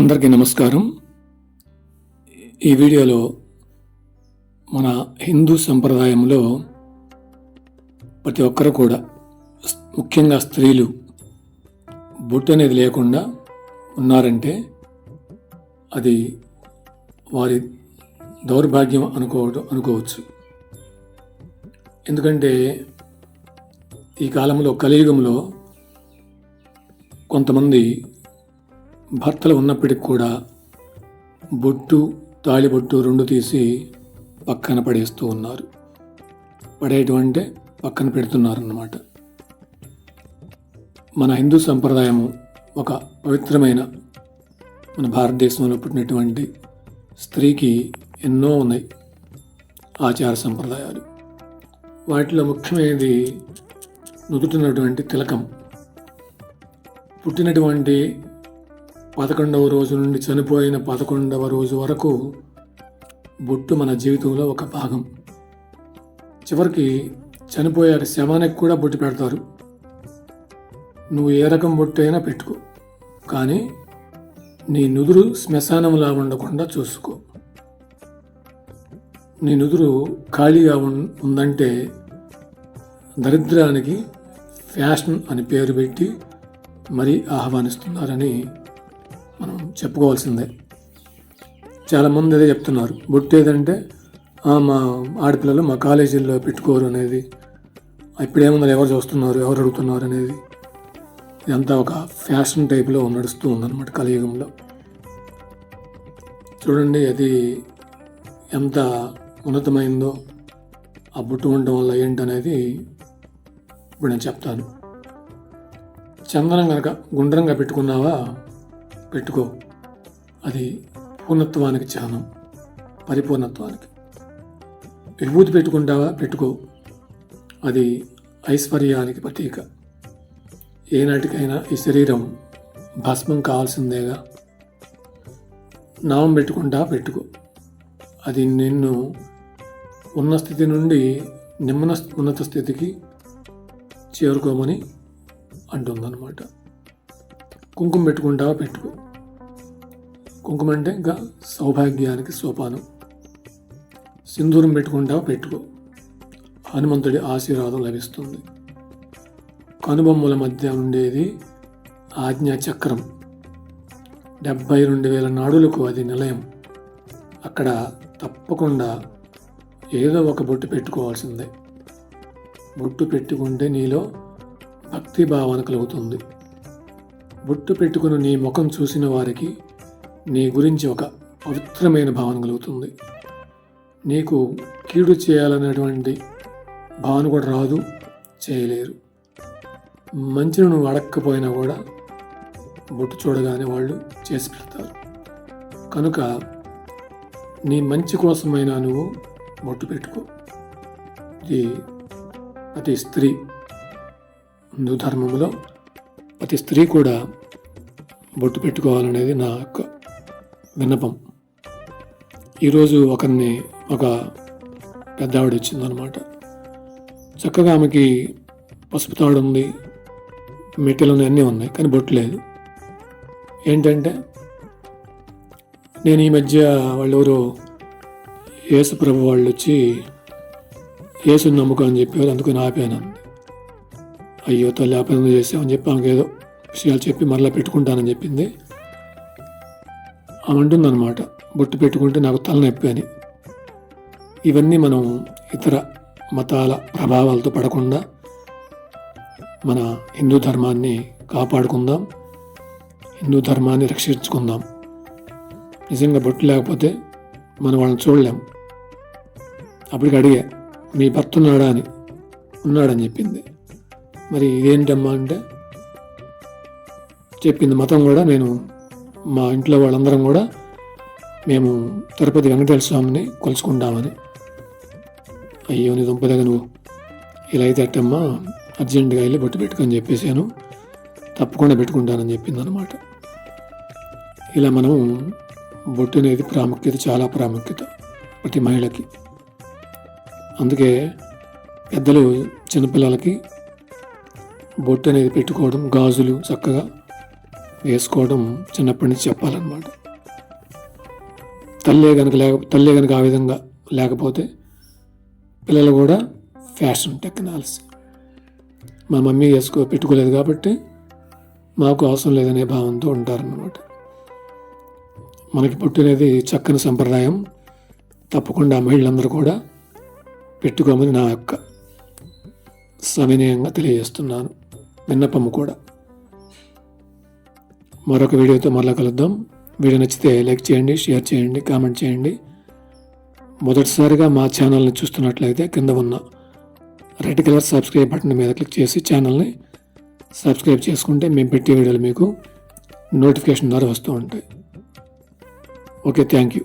అందరికీ నమస్కారం. ఈ వీడియోలో మన హిందూ సంప్రదాయంలో ప్రతి ఒక్కరు కూడా ముఖ్యంగా స్త్రీలు బొట్టు అనేది లేకుండా ఉన్నారంటే అది వారి దౌర్భాగ్యం అనుకోవడం అనుకోవచ్చు. ఎందుకంటే ఈ కాలంలో కలియుగంలో కొంతమంది భర్తలు ఉన్నప్పటికి కూడా బొట్టు తాళిబొట్టు రెండు తీసి పక్కన పడేస్తూ ఉన్నారు. పడేటువంటి పక్కన పెడుతున్నారు అన్నమాట మన హిందూ సంప్రదాయము ఒక పవిత్రమైన మన భారతదేశంలో పుట్టినటువంటి స్త్రీకి ఎన్నో ఉన్నాయి ఆచార సంప్రదాయాలు. వాటిలో ముఖ్యమైనది నుదుటినటువంటి తిలకం. పుట్టినటువంటి పదకొండవ రోజు నుండి చనిపోయిన పదకొండవ రోజు వరకు బొట్టు మన జీవితంలో ఒక భాగం. చివరికి చనిపోయాక శవానికి కూడా బొట్టు పెడతారు. నువ్వు ఏ రకం బొట్టు అయినా పెట్టుకో కానీ నీ నుదురు శ్మశానంలా ఉండకుండా చూసుకో. నీ నుదురు ఖాళీగా ఉందంటే దరిద్రానికి ఫ్యాషన్ అని పేరు పెట్టి మరీ ఆహ్వానిస్తున్నారని మనం చెప్పుకోవాల్సిందే. చాలామంది అదే చెప్తున్నారు. బుట్టు ఏదంటే "ఆ, మా ఆడపిల్లలు మా కాలేజీల్లో పెట్టుకోరు అనేది. ఇప్పుడేముంది ఎవరు చూస్తున్నారు ఎవరు అడుగుతున్నారు అనేది. ఇదంతా ఒక ఫ్యాషన్ టైప్లో నడుస్తూ ఉందన్నమాట కలియుగంలో. చూడండి అది ఎంత ఉన్నతమైందో ఆ బుట్టు ఉండటం వల్ల ఏంటనేది ఇప్పుడు నేను చెప్తాను. చందనం కనుక గుండ్రంగా పెట్టుకున్నావా పెట్టుకో. అది పూర్ణత్వానికి చిహ్నం పరిపూర్ణత్వానికి. విభూతి పెట్టుకుంటావా పెట్టుకో. అది ఐశ్వర్యానికి ప్రతీక. ఏనాటికైనా ఈ శరీరం భస్మం కావాల్సిందేగా. నామం పెట్టుకుంటా పెట్టుకో. అది నిన్ను ఉన్న స్థితి నుండి నిమ్మన ఉన్నత స్థితికి చేరుకోమని అంటుందన్నమాట. కుంకుమ పెట్టుకుంటావా? పెట్టుకో కుంకుమ అంటే ఇంకా సౌభాగ్యానికి సోపానం. సింధూరం పెట్టుకుంటావా? పెట్టుకో. హనుమంతుడి ఆశీర్వాదం లభిస్తుంది. కనుబొమ్మల మధ్య ఉండేది ఆజ్ఞా చక్రం డెబ్బై రెండు వేల నాడులకు అది నిలయం. అక్కడ తప్పకుండా ఏదో ఒక బొట్టు పెట్టుకోవాల్సిందే. బొట్టు పెట్టుకుంటే నీలో భక్తి భావన కలుగుతుంది. బొట్టు పెట్టుకుని నీ ముఖం చూసిన వారికి నీ గురించి ఒక పవిత్రమైన భావన కలుగుతుంది. నీకు కీడు చేయాలనేటువంటి భావన కూడా రాదు చేయలేరు. మంచిని నువ్వు అడక్కపోయినా కూడా బొట్టు చూడగానే వాళ్ళు చేసి పెడతారు. కనుక నీ మంచి కోసమైనా నువ్వు బొట్టు పెట్టుకో. ఇది ప్రతి స్త్రీ హిందూ ధర్మంలో ప్రతి స్త్రీ కూడా బొట్టు పెట్టుకోవాలనేది నా యొక్క విన్నపం. ఈరోజు ఒకరిని ఒక పెద్ద ఆవిడ వచ్చిందనమాట చక్కగా ఆమెకి పసుపు తాడు ఉంది మెట్టెలు ఉన్నాయి అన్నీ ఉన్నాయి కానీ బొట్టు లేదు. ఏంటంటే నేను ఈ మధ్య వాళ్ళు యేసు ప్రభు వాళ్ళు వచ్చి యేసుని నమ్ముకో అని చెప్పారు అందుకని ఆపాను. అయ్యో తల్లి ఆపేందుకు చేసామని చెప్పి ఆమెకు ఏదో విషయాలు చెప్పి మరలా పెట్టుకుంటానని చెప్పింది. ఆమె అంటుందన్నమాట బొట్టు పెట్టుకుంటే నాకు తలనొప్పి అని. ఇవన్నీ మనం ఇతర మతాల ప్రభావాలతో పడకుండా మన హిందూ ధర్మాన్ని కాపాడుకుందాం హిందూ ధర్మాన్ని రక్షించుకుందాం. నిజంగా బొట్టు లేకపోతే మనం వాళ్ళని చూడలేం. అప్పటికి అడిగా మీ భర్త ఉన్నాడా? అని. ఉన్నాడని చెప్పింది. మరి ఇదేంటమ్మా అంటే చెప్పింది మతం కూడా నేను మా ఇంట్లో వాళ్ళందరం కూడా మేము తిరుపతి వెంకటేశ్వర స్వామిని కొలుసుకుంటామని అయ్యో నీ దుంపదగ నువ్వు ఇలా అయితే అట్టమ్మా అర్జెంటుగా వెళ్ళి బొట్టు పెట్టుకొని చెప్పేసాను తప్పకుండా పెట్టుకుంటానని చెప్పింది అనమాట ఇలా మనం బొట్టు అనేది ప్రాముఖ్యత చాలా ప్రాముఖ్యత ప్రతి మహిళకి. అందుకే పెద్దలు చిన్నపిల్లలకి బొట్టు అనేది పెట్టుకోవడం గాజులు చక్కగా వేసుకోవడం చిన్నప్పటి నుంచి చెప్పాలన్నమాట. తల్లే కనుక లేక తల్లే కనుక ఆ విధంగా లేకపోతే పిల్లలు కూడా ఫ్యాషన్ టెక్నాలజీ. మా మమ్మీ వేసుకో పెట్టుకోలేదు కాబట్టి మాకు అవసరం లేదనే భావంతో ఉంటారన్నమాట. మనకి పుట్టినది చక్కని సంప్రదాయం. తప్పకుండా మహిళలందరూ కూడా పెట్టుకోమని నా యొక్క సవినయంగా తెలియజేస్తున్నాను. విన్నపము కూడా. మరొక వీడియోతో మరలా కలుద్దాం. వీడియో నచ్చితే లైక్ చేయండి షేర్ చేయండి కామెంట్ చేయండి. మొదటిసారిగా మా ఛానల్ని చూస్తున్నట్లయితే కింద ఉన్న రెడ్ కలర్ సబ్స్క్రైబ్ బటన్ మీద క్లిక్ చేసి ఛానల్ని సబ్స్క్రైబ్ చేసుకుంటే మేము పెట్టే వీడియోలు మీకు నోటిఫికేషన్ ద్వారా వస్తూ ఉంటాయి. Okay thank you.